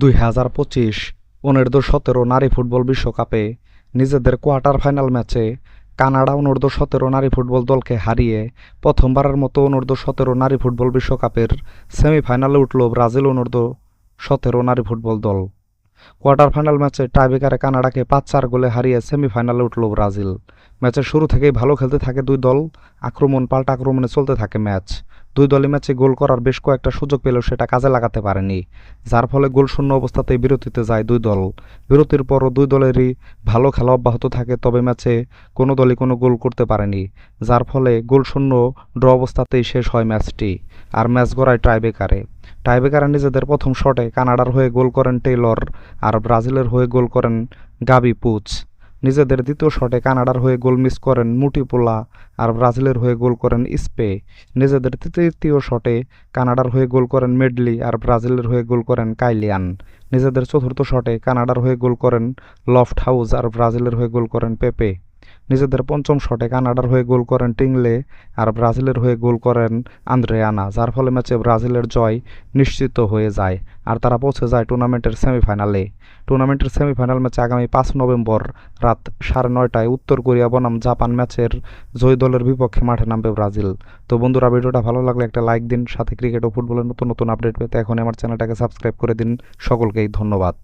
দুই হাজার পঁচিশ অনূর্ধ্ব সতেরো নারী ফুটবল বিশ্বকাপে নিজেদের কোয়ার্টার ফাইনাল ম্যাচে কানাডা অনূর্ধ্ব সতেরো নারী ফুটবল দলকে হারিয়ে প্রথমবারের মতো অনূর্ধ্ব সতেরো নারী ফুটবল বিশ্বকাপের সেমিফাইনালে উঠল ব্রাজিল অনূর্ধ্ব সতেরো নারী ফুটবল দল। কোয়ার্টার ফাইনাল ম্যাচে টাইব্রেকারে কানাডাকে পাঁচ চার গোলে হারিয়ে সেমিফাইনালে উঠল ব্রাজিল। ম্যাচের শুরু থেকেই ভালো খেলতে থাকে দুই দল, আক্রমণ পাল্টা আক্রমণে চলতে থাকে ম্যাচ। দুই দলই ম্যাচে গোল করার বেশ কয়েকটা সুযোগ পেলেও সেটা কাজে লাগাতে পারেনি, যার ফলে গোল শূন্য অবস্থাতেই বিরতিতে যায় দুই দল। বিরতির পরও দুই দলেরই ভালো খেলা অব্যাহত থাকে, তবে ম্যাচে কোনো দলই কোনো গোল করতে পারেনি, যার ফলে গোল শূন্য ড্র অবস্থাতেই শেষ হয় ম্যাচটি, আর ম্যাচ গড়ায় টাইবেকারে টাইবেকারে নিজেদের প্রথম শটে কানাডার হয়ে গোল করেন টেইলর আর ব্রাজিলের হয়ে গোল করেন গাবি পুচ। নিজেদের দ্বিতীয় শটে কানাডার হয়ে গোল মিস করেন মুটিপোলা আর ব্রাজিলের হয়ে গোল করেন স্পে। নিজেদের তৃতীয় শটে কানাডার হয়ে গোল করেন মেডলি আর ব্রাজিলের হয়ে গোল করেন কাইলিয়ান। নিজেদের চতুর্থ শটে কানাডার হয়ে গোল করেন লফট হাউস আর ব্রাজিলের হয়ে গোল করেন পেপে। নিজেদের পঞ্চম শটে কানাডার হয়ে গোল করেন টিংলে আর ব্রাজিলের হয়ে গোল করেন আন্দ্রেয়ানা, যার ফলে ম্যাচে ব্রাজিলের জয় নিশ্চিত হয়ে যায় আর তারা পৌঁছে যায় টুর্নামেন্টের সেমিফাইনালে। টুর্নামেন্টের সেমিফাইনাল ম্যাচে আগামী পাঁচ নভেম্বর রাত সাড়ে নয়টায় উত্তর কোরিয়া বনাম জাপান ম্যাচের জয়ী দলের বিপক্ষে মাঠে নামবে ব্রাজিল। তো বন্ধুরা, ভিডিওটা ভালো লাগলে একটা লাইক দিন, সাথে ক্রিকেট ও ফুটবলের নতুন নতুন আপডেট পেতে এখন আমার চ্যানেলটাকে সাবস্ক্রাইব করে দিন। সকলকেই ধন্যবাদ।